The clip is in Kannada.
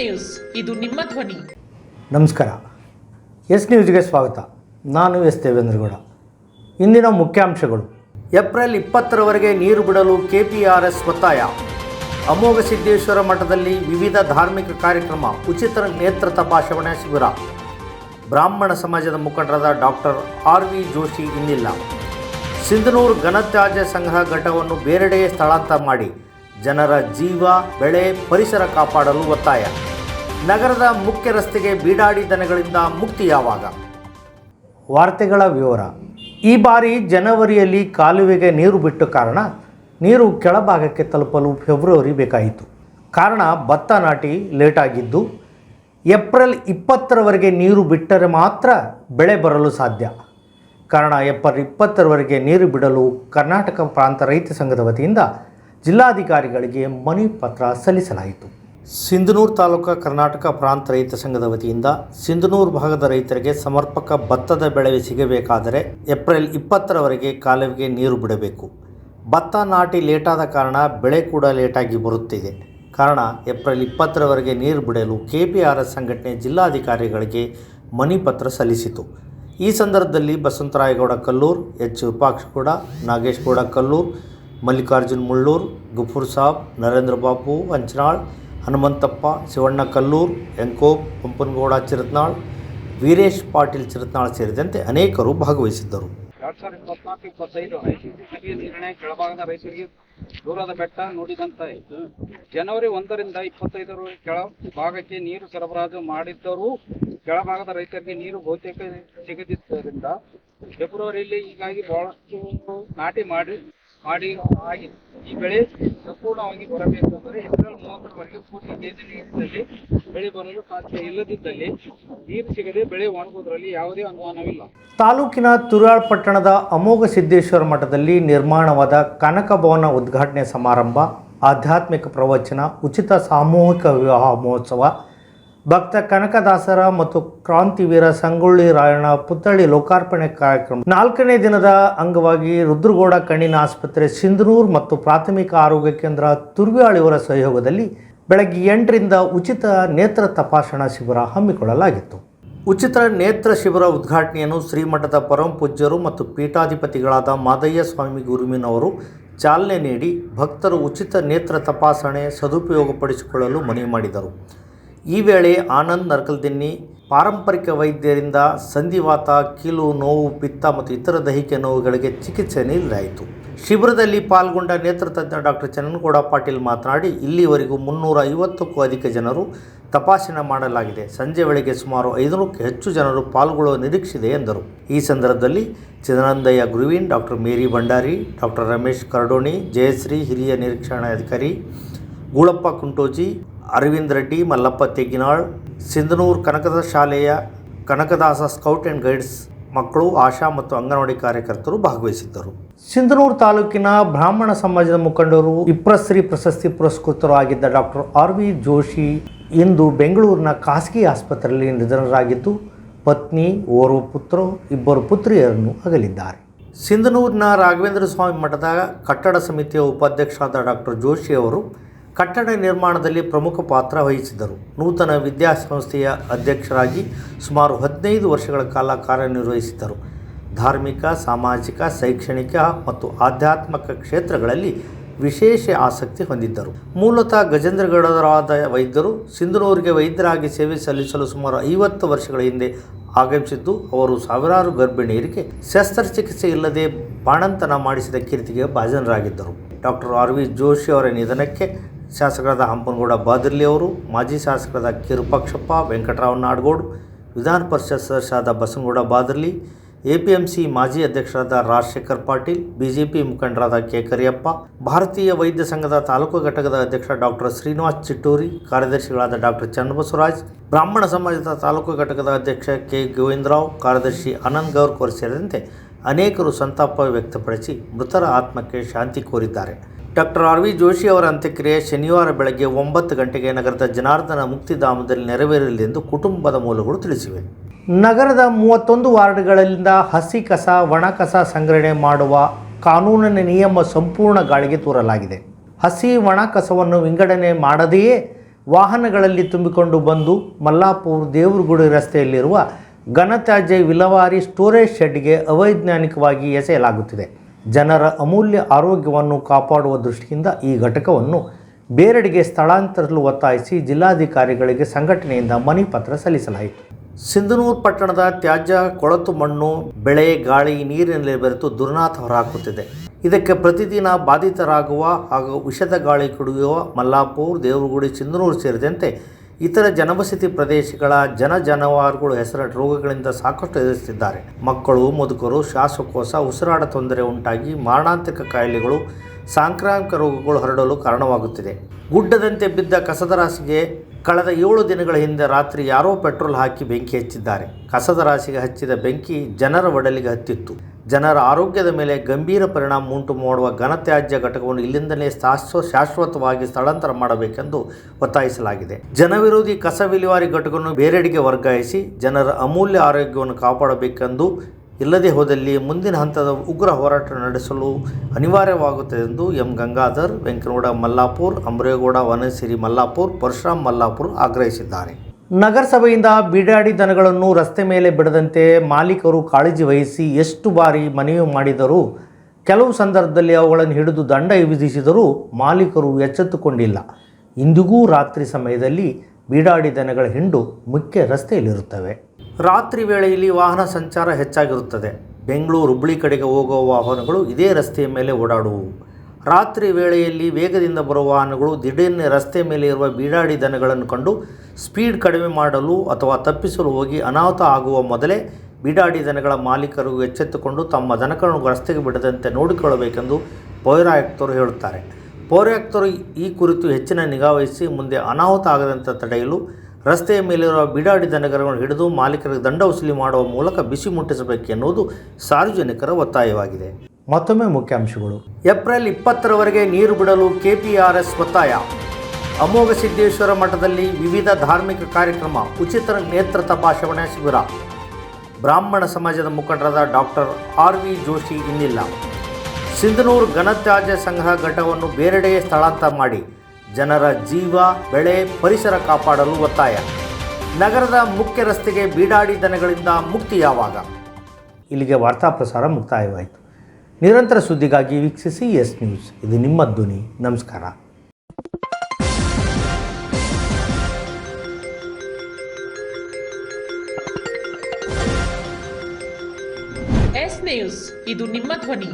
ನ್ಯೂಸ್. ಇದು ನಿಮ್ಮ ಧ್ವನಿ. ನಮಸ್ಕಾರ. ಎಸ್ ನ್ಯೂಸ್ಗೆ ಸ್ವಾಗತ. ನಾನು ಎಸ್ ದೇವೇಂದ್ರಗೌಡ. ಇಂದಿನ ಮುಖ್ಯಾಂಶಗಳು. ಏಪ್ರಿಲ್ ಇಪ್ಪತ್ತರವರೆಗೆ ನೀರು ಬಿಡಲು ಕೆಪಿಆರ್ಎಸ್ ಒತ್ತಾಯ. ಅಮೋಘ ಸಿದ್ದೇಶ್ವರ ಮಠದಲ್ಲಿ ವಿವಿಧ ಧಾರ್ಮಿಕ ಕಾರ್ಯಕ್ರಮ ಉಚಿತ ನೇತ್ರ ತಪಾಸಣೆ ಶಿಬಿರ. ಬ್ರಾಹ್ಮಣ ಸಮಾಜದ ಮುಖಂಡರಾದ ಡಾಕ್ಟರ್ ಆರ್ ವಿ ಜೋಶಿ ಇನ್ನಿಲ್ಲ. ಸಿಂಧನೂರು ಘನತ್ಯಾಜ್ಯ ಸಂಗ್ರಹ ಘಟವನ್ನು ಬೇರೆಡೆಗೆ ಸ್ಥಳಾಂತರ ಮಾಡಿ. ಜನರ ಜೀವ, ಬೆಳೆ, ಪರಿಸರ ಕಾಪಾಡಲು ಒತ್ತಾಯ. ನಗರದ ಮುಖ್ಯ ರಸ್ತೆಗೆ ಬೀಡಾಡಿ ದನಗಳಿಂದ ಮುಕ್ತಿ ಯಾವಾಗ ವಾರ್ತೆಗಳ ವಿವರ. ಈ ಬಾರಿ ಜನವರಿಯಲ್ಲಿ ಕಾಲುವೆಗೆ ನೀರು ಬಿಟ್ಟ ಕಾರಣ ನೀರು ಕೆಳಭಾಗಕ್ಕೆ ತಲುಪಲು ಫೆಬ್ರವರಿ ಬೇಕಾಯಿತು. ಕಾರಣ ಭತ್ತ ನಾಟಿ ಲೇಟಾಗಿದ್ದು, ಏಪ್ರಿಲ್ ಇಪ್ಪತ್ತರವರೆಗೆ ನೀರು ಬಿಟ್ಟರೆ ಮಾತ್ರ ಬೆಳೆ ಬರಲು ಸಾಧ್ಯ. ಕಾರಣ ಏಪ್ರಿಲ್ ಇಪ್ಪತ್ತರವರೆಗೆ ನೀರು ಬಿಡಲು ಕರ್ನಾಟಕ ಪ್ರಾಂತ ರೈತ ಸಂಘದ ವತಿಯಿಂದ ಜಿಲ್ಲಾಧಿಕಾರಿಗಳಿಗೆ ಮನವಿ ಪತ್ರ ಸಲ್ಲಿಸಲಾಯಿತು. ಸಿಂಧನೂರು ತಾಲೂಕು ಕರ್ನಾಟಕ ಪ್ರಾಂತ ರೈತ ಸಂಘದ ವತಿಯಿಂದ ಸಿಂಧನೂರು ಭಾಗದ ರೈತರಿಗೆ ಸಮರ್ಪಕ ಭತ್ತದ ಬೆಳೆ ಸಿಗಬೇಕಾದರೆ ಏಪ್ರಿಲ್ ಇಪ್ಪತ್ತರವರೆಗೆ ಕಾಲುವೆಗೆ ನೀರು ಬಿಡಬೇಕು. ಭತ್ತ ನಾಟಿ ಲೇಟಾದ ಕಾರಣ ಬೆಳೆ ಕೂಡ ಲೇಟಾಗಿ ಬರುತ್ತಿದೆ. ಕಾರಣ ಏಪ್ರಿಲ್ ಇಪ್ಪತ್ತರವರೆಗೆ ನೀರು ಬಿಡಲು ಕೆ ಪಿ ಆರ್ ಎಸ್ ಸಂಘಟನೆ ಜಿಲ್ಲಾಧಿಕಾರಿಗಳಿಗೆ ಮನವಿ ಪತ್ರ ಸಲ್ಲಿಸಿತು. ಈ ಸಂದರ್ಭದಲ್ಲಿ ಬಸವಂತರಾಯಗೌಡ ಕಲ್ಲೂರ್, ಎಚ್ ವಿಪಾಕ್ಷಗೌಡ ನಾಗೇಶ್ ಕಲ್ಲೂರ್ ಮಲ್ಲಿಕಾರ್ಜುನ್ ಮುಳ್ಳೂರ್, ಗುಫೂರ್ ಸಾಬ್, ನರೇಂದ್ರ ಬಾಬು ಅಂಚನಾಳ್, ಹನುಮಂತಪ್ಪ, ಶಿವಣ್ಣ ಕಲ್ಲೂರ್, ಎಂಕೋಪ್, ಪಂಪನಗೌಡ ಚಿರತ್ನಾಳ್, ವೀರೇಶ್ ಪಾಟೀಲ್ ಚಿರತ್ನಾಳ್ ಸೇರಿದಂತೆ ಅನೇಕರು ಭಾಗವಹಿಸಿದ್ದರು. ಎರಡು ಸಾವಿರದ ಇಪ್ಪತ್ತೈದು ನಿರ್ಣಯ ಕೆಳಭಾಗದ ರೈತರಿಗೆ ದೂರದ ಬೆಟ್ಟ ನುಡಿದಂತ ಜನವರಿ ಒಂದರಿಂದ ಇಪ್ಪತ್ತೈದರ ಕೆಳ ಭಾಗಕ್ಕೆ ನೀರು ಸರಬರಾಜು ಮಾಡಿದ್ದರೂ ಕೆಳಭಾಗದ ರೈತರಿಗೆ ನೀರು ಬಹುತೇಕ ಸಿಗದಿದ್ದರಿಂದ ಫೆಬ್ರವರಿಯಲ್ಲಿ ಹೀಗಾಗಿ ಬಹಳಷ್ಟು ನಾಟಿ ಮಾಡಿ ಮಾಡಿ ಆಗಿದೆ. ಈ ಬೆಳೆ ಸಂಪೂರ್ಣವಾಗಿ ಬರಬೇಕೆಂದರೆ ಏಪ್ರಿಲ್ ಮೂವತ್ತರವರೆಗೆ ಪೂರ್ತಿ ಬೇಸಿಗೆ ನೀರಿನಲ್ಲಿ ಬೆಳೆ ಬರಲು ಸಾಧ್ಯ ಇಲ್ಲದಿದ್ದಲ್ಲಿ ನೀರು ಸಿಗದೆ ಬೆಳೆ ಒಣಗುವುದರಲ್ಲಿ ಯಾವುದೇ ಅನುಮಾನವಿಲ್ಲ. ತಾಲೂಕಿನ ತುರಾಳ್ ಪಟ್ಟಣದ ಅಮೋಘ ಸಿದ್ದೇಶ್ವರ ಮಠದಲ್ಲಿ ನಿರ್ಮಾಣವಾದ ಕನಕ ಭವನ ಉದ್ಘಾಟನೆ ಸಮಾರಂಭ, ಆಧ್ಯಾತ್ಮಿಕ ಪ್ರವಚನ, ಉಚಿತ ಸಾಮೂಹಿಕ ವಿವಾಹ ಮಹೋತ್ಸವ ಭಕ್ತ ಕನಕದಾಸರ ಮತ್ತು ಕ್ರಾಂತಿವೀರ ಸಂಗೊಳ್ಳಿ ರಾಯಣ್ಣ ಪುತ್ಥಳಿ ಲೋಕಾರ್ಪಣೆ ಕಾರ್ಯಕ್ರಮ. ನಾಲ್ಕನೇ ದಿನದ ಅಂಗವಾಗಿ ರುದ್ರಗೌಡ ಕಣ್ಣಿನ ಆಸ್ಪತ್ರೆ, ಸಿಂಧನೂರು ಮತ್ತು ಪ್ರಾಥಮಿಕ ಆರೋಗ್ಯ ಕೇಂದ್ರ ತುರ್ವಿಯಾಳಿಯವರ ಸಹಯೋಗದಲ್ಲಿ ಬೆಳಗ್ಗೆ ಎಂಟರಿಂದ ಉಚಿತ ನೇತ್ರ ತಪಾಸಣಾ ಶಿಬಿರ ಹಮ್ಮಿಕೊಳ್ಳಲಾಗಿತ್ತು. ಉಚಿತ ನೇತ್ರ ಶಿಬಿರ ಉದ್ಘಾಟನೆಯನ್ನು ಶ್ರೀಮಠದ ಪರಮ ಪೂಜ್ಯರು ಮತ್ತು ಪೀಠಾಧಿಪತಿಗಳಾದ ಮಾದಯ್ಯ ಸ್ವಾಮಿ ಗುರುವಿನವರು ಚಾಲನೆ ನೀಡಿ ಭಕ್ತರು ಉಚಿತ ನೇತ್ರ ತಪಾಸಣೆ ಸದುಪಯೋಗಪಡಿಸಿಕೊಳ್ಳಲು ಮನವಿ ಮಾಡಿದರು. ಈ ವೇಳೆ ಆನಂದ್ ನರ್ಕಲ್ದಿನ್ನಿ ಪಾರಂಪರಿಕ ವೈದ್ಯರಿಂದ ಸಂಧಿವಾತ, ಕೀಲು, ನೋವು, ಪಿತ್ತ ಮತ್ತು ಇತರ ದೈಹಿಕ ನೋವುಗಳಿಗೆ ಚಿಕಿತ್ಸೆ ನೀಡಲಾಯಿತು. ಶಿಬಿರದಲ್ಲಿ ಪಾಲ್ಗೊಂಡ ನೇತ್ರತಜ್ಞ ಡಾಕ್ಟರ್ ಚನ್ನನಗೌಡ ಪಾಟೀಲ್ ಮಾತನಾಡಿ, ಇಲ್ಲಿವರೆಗೂ ಮುನ್ನೂರ ಐವತ್ತಕ್ಕೂ ಅಧಿಕ ಜನರು ತಪಾಸಣೆ ಮಾಡಲಾಗಿದೆ. ಸಂಜೆ ವೇಳೆಗೆ ಸುಮಾರು ಐನೂರಕ್ಕೂ ಹೆಚ್ಚು ಜನರು ಪಾಲ್ಗೊಳ್ಳುವ ನಿರೀಕ್ಷಿದೆ ಎಂದರು. ಈ ಸಂದರ್ಭದಲ್ಲಿ Chidanandaiah Guruvin doctor Mary Bhandari doctor Ramesh Karadoni, Jayashree ಹಿರಿಯ ನಿರೀಕ್ಷಣಾಧಿಕಾರಿ, ಗೂಳಪ್ಪ ಕುಂಟೋಜಿ ಅರವಿಂದ್ ರೆಡ್ಡಿ, ಮಲ್ಲಪ್ಪ ತೆಗಿನಾಳ್ ಸಿಂಧನೂರು ಕನಕದ ಶಾಲೆಯ ಕನಕದಾಸ ಸ್ಕೌಟ್ ಆ್ಯಂಡ್ ಗೈಡ್ಸ್ ಮಕ್ಕಳು, ಆಶಾ ಮತ್ತು ಅಂಗನವಾಡಿ ಕಾರ್ಯಕರ್ತರು ಭಾಗವಹಿಸಿದ್ದರು. ಸಿಂಧನೂರು ತಾಲೂಕಿನ ಬ್ರಾಹ್ಮಣ ಸಮಾಜದ ಮುಖಂಡರು ಇಪ್ರಶ್ರೀ ಪ್ರಶಸ್ತಿ ಪುರಸ್ಕೃತರು ಆಗಿದ್ದ ಡಾಕ್ಟರ್ ಆರ್. ವಿ. ಜೋಶಿ ಇಂದು ಬೆಂಗಳೂರಿನ ಖಾಸಗಿ ಆಸ್ಪತ್ರೆಯಲ್ಲಿ ನಿಧನರಾಗಿದ್ದು, ಪತ್ನಿ, ಓರ್ವ ಪುತ್ರ, ಇಬ್ಬರು ಪುತ್ರಿಯರನ್ನು ಅಗಲಿದ್ದಾರೆ. ಸಿಂಧನೂರಿನ ರಾಘವೇಂದ್ರ ಸ್ವಾಮಿ ಮಠದ ಕಟ್ಟಡ ಸಮಿತಿಯ ಉಪಾಧ್ಯಕ್ಷರಾದ ಡಾಕ್ಟರ್ ಜೋಶಿ ಅವರು ಕಟ್ಟಡ ನಿರ್ಮಾಣದಲ್ಲಿ ಪ್ರಮುಖ ಪಾತ್ರ ವಹಿಸಿದ್ದರು. ನೂತನ ವಿದ್ಯಾಸಂಸ್ಥೆಯ ಅಧ್ಯಕ್ಷರಾಗಿ ಸುಮಾರು ಹದಿನೈದು ವರ್ಷಗಳ ಕಾಲ ಕಾರ್ಯನಿರ್ವಹಿಸಿದ್ದರು. ಧಾರ್ಮಿಕ, ಸಾಮಾಜಿಕ, ಶೈಕ್ಷಣಿಕ ಮತ್ತು ಆಧ್ಯಾತ್ಮಿಕ ಕ್ಷೇತ್ರಗಳಲ್ಲಿ ವಿಶೇಷ ಆಸಕ್ತಿ ಹೊಂದಿದ್ದರು. ಮೂಲತಃ ಗಜೇಂದ್ರಗೌಡರಾದ ವೈದ್ಯರು ಸಿಂಧನೂರಿಗೆ ವೈದ್ಯರಾಗಿ ಸೇವೆ ಸಲ್ಲಿಸಲು ಸುಮಾರು ಐವತ್ತು ವರ್ಷಗಳ ಹಿಂದೆ ಆಗಮಿಸಿದ್ದು, ಅವರು ಸಾವಿರಾರು ಗರ್ಭಿಣಿಯರಿಗೆ ಶಸ್ತ್ರಚಿಕಿತ್ಸೆ ಇಲ್ಲದೆ ಬಾಣಂತನ ಮಾಡಿಸಿದ ಕೀರ್ತಿಗೆ ಭಾಜನರಾಗಿದ್ದರು. ಡಾಕ್ಟರ್ ಆರ್ ವಿ ಜೋಶಿ ಅವರ ನಿಧನಕ್ಕೆ ಶಾಸಕರಾದ ಹಂಪನಗೌಡ ಬಾದರ್ಲಿ ಅವರು, ಮಾಜಿ ಶಾಸಕರಾದ ಕಿರುಪಕ್ಷಪ್ಪ, ವೆಂಕಟರಾವ್ ನಾಡಗೌಡ್, ವಿಧಾನ ಪರಿಷತ್ ಸದಸ್ಯರಾದ ಬಸನಗೌಡ ಬಾದರ್ಲಿ, ಎಪಿಎಂಸಿ ಮಾಜಿ ಅಧ್ಯಕ್ಷರಾದ ರಾಜಶೇಖರ್ ಪಾಟೀಲ್, ಬಿಜೆಪಿ ಮುಖಂಡರಾದ ಕೆ ಕರಿಯಪ್ಪ ಭಾರತೀಯ ವೈದ್ಯ ಸಂಘದ ತಾಲೂಕು ಘಟಕದ ಅಧ್ಯಕ್ಷ ಡಾಕ್ಟರ್ ಶ್ರೀನಿವಾಸ್ ಚಿಟ್ಟೂರಿ, ಕಾರ್ಯದರ್ಶಿಗಳಾದ ಡಾಕ್ಟರ್ ಚನ್ನಬಸವರಾಜ್, ಬ್ರಾಹ್ಮಣ ಸಮಾಜದ ತಾಲೂಕು ಘಟಕದ ಅಧ್ಯಕ್ಷ ಕೆ ಗೋವಿಂದರಾವ್, ಕಾರ್ಯದರ್ಶಿ ಅನಂತ್ ಗೌರ್ ಕೋರ್ ಸೇರಿದಂತೆ ಅನೇಕರು ಸಂತಾಪ ವ್ಯಕ್ತಪಡಿಸಿ ಮೃತರ ಆತ್ಮಕ್ಕೆ ಶಾಂತಿ ಕೋರಿದ್ದಾರೆ. ಡಾಕ್ಟರ್ ಆರ್ ವಿ ಜೋಶಿ ಅವರ ಅಂತ್ಯಕ್ರಿಯೆ ಶನಿವಾರ ಬೆಳಗ್ಗೆ ಒಂಬತ್ತು ಗಂಟೆಗೆ ನಗರದ ಜನಾರ್ದನ ಮುಕ್ತಿಧಾಮದಲ್ಲಿ ನೆರವೇರಲಿದೆ ಎಂದು ಕುಟುಂಬದ ಮೂಲಗಳು ತಿಳಿಸಿವೆ. ನಗರದ ಮೂವತ್ತೊಂದು ವಾರ್ಡ್ಗಳಿಂದ ಹಸಿ ಕಸ ಒಣ ಕಸ ಸಂಗ್ರಹಣೆ ಮಾಡುವ ಕಾನೂನಿನ ನಿಯಮ ಸಂಪೂರ್ಣ ಗಾಳಿಗೆ ತೂರಲಾಗಿದೆ. ಹಸಿ ಒಣ ಕಸವನ್ನು ವಿಂಗಡಣೆ ಮಾಡದೆಯೇ ವಾಹನಗಳಲ್ಲಿ ತುಂಬಿಕೊಂಡು ಬಂದು ಮಲ್ಲಾಪುರ್ ದೇವರಗುಡಿ ರಸ್ತೆಯಲ್ಲಿರುವ ಘನತ್ಯಾಜ್ಯ ವಿಲವಾರಿ ಸ್ಟೋರೇಜ್ ಶೆಡ್ಗೆ ಅವೈಜ್ಞಾನಿಕವಾಗಿ ಎಸೆಯಲಾಗುತ್ತಿದೆ. ಜನರ ಅಮೂಲ್ಯ ಆರೋಗ್ಯವನ್ನು ಕಾಪಾಡುವ ದೃಷ್ಟಿಯಿಂದ ಈ ಘಟಕವನ್ನು ಬೇರೆಡೆಗೆ ಸ್ಥಳಾಂತರಿಸಲು ಒತ್ತಾಯಿಸಿ ಜಿಲ್ಲಾಧಿಕಾರಿಗಳಿಗೆ ಸಂಘಟನೆಯಿಂದ ಮನವಿ ಪತ್ರ ಸಲ್ಲಿಸಲಾಯಿತು. ಸಿಂಧನೂರು ಪಟ್ಟಣದ ತ್ಯಾಜ್ಯ, ಕೊಳತು ಮಣ್ಣು, ಬೆಳೆ, ಗಾಳಿ, ನೀರಿನಲ್ಲಿ ಬೆರೆತು ದುರ್ನಾಥ ಹೊರಹಾಕುತ್ತಿದೆ. ಇದಕ್ಕೆ ಪ್ರತಿದಿನ ಬಾಧಿತರಾಗುವ ಹಾಗೂ ವಿಷದ ಗಾಳಿ ಕುಡಿಯುವ ಮಲ್ಲಾಪುರ್, ದೇವರಗುಡಿ, ಸಿಂಧನೂರು ಸೇರಿದಂತೆ ಇತರ ಜನವಸತಿ ಪ್ರದೇಶಗಳ ಜನ ಜಾನುವಾರುಗಳು ರೋಗಗಳಿಂದ ಸಾಕಷ್ಟು ಎದುರಿಸುತ್ತಿದ್ದಾರೆ. ಮಕ್ಕಳು, ಮುದುಕರು, ಶ್ವಾಸಕೋಶ, ಉಸಿರಾಟ ತೊಂದರೆ ಉಂಟಾಗಿ ಮಾರಣಾಂತಿಕ ಕಾಯಿಲೆಗಳು, ಸಾಂಕ್ರಾಮಿಕ ರೋಗಗಳು ಹರಡಲು ಕಾರಣವಾಗುತ್ತಿದೆ. ಗುಡ್ಡದಂತೆ ಬಿದ್ದ ಕಸದ ರಾಶಿಗೆ ಕಳೆದ ಏಳು ದಿನಗಳ ಹಿಂದೆ ರಾತ್ರಿ ಯಾರೋ ಪೆಟ್ರೋಲ್ ಹಾಕಿ ಬೆಂಕಿ ಹಚ್ಚಿದ್ದಾರೆ. ಕಸದ ರಾಶಿಗೆ ಹಚ್ಚಿದ ಬೆಂಕಿ ಜನರ ಒಡಲಿಗೆ ಹತ್ತಿತ್ತು. ಜನರ ಆರೋಗ್ಯದ ಮೇಲೆ ಗಂಭೀರ ಪರಿಣಾಮ ಉಂಟು ಮಾಡುವ ಘನತ್ಯಾಜ್ಯ ಘಟಕವನ್ನು ಇಲ್ಲಿಂದಲೇ ಶಾಶ್ವ, ಶಾಶ್ವತವಾಗಿ ಸ್ಥಳಾಂತರ ಮಾಡಬೇಕೆಂದು ಒತ್ತಾಯಿಸಲಾಗಿದೆ. ಜನವಿರೋಧಿ ಕಸ ವಿಲೇವಾರಿ ಘಟಕವನ್ನು ಬೇರೆಡೆಗೆ ವರ್ಗಾಯಿಸಿ ಜನರ ಅಮೂಲ್ಯ ಆರೋಗ್ಯವನ್ನು ಕಾಪಾಡಬೇಕೆಂದು ಇಲ್ಲದೆ ಹೋದಲ್ಲಿ ಮುಂದಿನ ಹಂತದ ಉಗ್ರ ಹೋರಾಟ ನಡೆಸಲು ಅನಿವಾರ್ಯವಾಗುತ್ತದೆ ಎಂದು ಎಂ. ಗಂಗಾಧರ್, ವೆಂಕನಗೌಡ, ಮಲ್ಲಾಪುರ್ ಅಂಬ್ರೇಗೌಡ ವನಸಿರಿ, ಮಲ್ಲಾಪುರ್ ಪರಶುರಾಮ್ ಮಲ್ಲಾಪುರ್ ಆಗ್ರಹಿಸಿದ್ದಾರೆ. ನಗರಸಭೆಯಿಂದ ಬೀಡಾಡಿ ದನಗಳನ್ನು ರಸ್ತೆ ಮೇಲೆ ಬಿಡದಂತೆ ಮಾಲೀಕರು ಕಾಳಜಿ ವಹಿಸಿ ಎಷ್ಟು ಬಾರಿ ಮನವಿ ಮಾಡಿದರೂ ಕೆಲವು ಸಂದರ್ಭದಲ್ಲಿ ಅವುಗಳನ್ನು ಹಿಡಿದು ದಂಡ ವಿಧಿಸಿದರೂ ಮಾಲೀಕರು ಎಚ್ಚೆತ್ತುಕೊಂಡಿಲ್ಲ. ಇಂದಿಗೂ ರಾತ್ರಿ ಸಮಯದಲ್ಲಿ ಬೀಡಾಡಿ ದನಗಳ ಹಿಂಡು ಮುಖ್ಯ ರಸ್ತೆಯಲ್ಲಿರುತ್ತವೆ. ರಾತ್ರಿ ವೇಳೆಯಲ್ಲಿ ವಾಹನ ಸಂಚಾರ ಹೆಚ್ಚಾಗಿರುತ್ತದೆ. ಬೆಂಗಳೂರು ಹುಬ್ಬಳ್ಳಿ ಕಡೆಗೆ ಹೋಗುವ ವಾಹನಗಳು ಇದೇ ರಸ್ತೆಯ ಮೇಲೆ ಓಡಾಡುವು. ರಾತ್ರಿ ವೇಳೆಯಲ್ಲಿ ವೇಗದಿಂದ ಬರುವ ವಾಹನಗಳು ದಿಢೀರ್ನೆ ರಸ್ತೆ ಮೇಲೆ ಇರುವ ಬೀಡಾಡಿ ದನಗಳನ್ನು ಕಂಡು ಸ್ಪೀಡ್ ಕಡಿಮೆ ಮಾಡಲು ಅಥವಾ ತಪ್ಪಿಸಲು ಹೋಗಿ ಅನಾಹುತ ಆಗುವ ಮೊದಲೇ ಬೀಡಾಡಿ ದನಗಳ ಮಾಲೀಕರು ಎಚ್ಚೆತ್ತುಕೊಂಡು ತಮ್ಮ ದನಗಳನ್ನು ರಸ್ತೆಗೆ ಬಿಡದಂತೆ ನೋಡಿಕೊಳ್ಳಬೇಕೆಂದು ಪೌರಾಯುಕ್ತರು ಹೇಳುತ್ತಾರೆ. ಪೌರಾಯುಕ್ತರು ಈ ಕುರಿತು ಹೆಚ್ಚಿನ ನಿಗಾವಹಿಸಿ ಮುಂದೆ ಅನಾಹುತ ಆಗದಂತೆ ತಡೆಯಲು ರಸ್ತೆಯ ಮೇಲಿರುವ ಬಿಡಾಡಿ ದನಗರಗಳನ್ನು ಹಿಡಿದು ಮಾಲೀಕರಿಗೆ ದಂಡ ವಸೂಲಿ ಮಾಡುವ ಮೂಲಕ ಬಿಸಿ ಮುಟ್ಟಿಸಬೇಕೆನ್ನುವುದು ಸಾರ್ವಜನಿಕರ ಒತ್ತಾಯವಾಗಿದೆ. ಮತ್ತೊಮ್ಮೆ ಮುಖ್ಯಾಂಶಗಳು. ಏಪ್ರಿಲ್ ಇಪ್ಪತ್ತರವರೆಗೆ ನೀರು ಬಿಡಲು ಕೆಪಿಆರ್ಎಸ್ ಒತ್ತಾಯ. ಅಮೋಘ ಸಿದ್ದೇಶ್ವರ ಮಠದಲ್ಲಿ ವಿವಿಧ ಧಾರ್ಮಿಕ ಕಾರ್ಯಕ್ರಮ ಉಚಿತ ನೇತ್ರ ತಪಾಸಣೆ ಶಿಬಿರ. ಬ್ರಾಹ್ಮಣ ಸಮಾಜದ ಮುಖಂಡರಾದ ಡಾಕ್ಟರ್ ಆರ್ ವಿ ಜೋಶಿ ಇನ್ನಿಲ್ಲ. ಸಿಂಧನೂರು ಘನತ್ಯಾಜ್ಯ ಸಂಗ್ರಹ ಘಟವನ್ನು ಬೇರೆಡೆಗೆ ಸ್ಥಳಾಂತರ ಮಾಡಿ. ಜನರ ಜೀವ ಬೆಳೆ ಪರಿಸರ ಕಾಪಾಡಲು ಒತ್ತಾಯ. ನಗರದ ಮುಖ್ಯ ರಸ್ತೆಗೆ ಬೀಡಾಡಿ ದನಗಳಿಂದ ಮುಕ್ತಿ ಯಾವಾಗ? ಇಲ್ಲಿಗೆ ವಾರ್ತಾ ಪ್ರಸಾರ ಮುಕ್ತಾಯವಾಯಿತು. ನಿರಂತರ ಸುದ್ದಿಗಾಗಿ ವೀಕ್ಷಿಸಿ ಎಸ್ ನ್ಯೂಸ್. ಇದು ನಿಮ್ಮ ಧ್ವನಿ. ನಮಸ್ಕಾರ. S news. ಇದು ನಿಮ್ಮ ಧ್ವನಿ.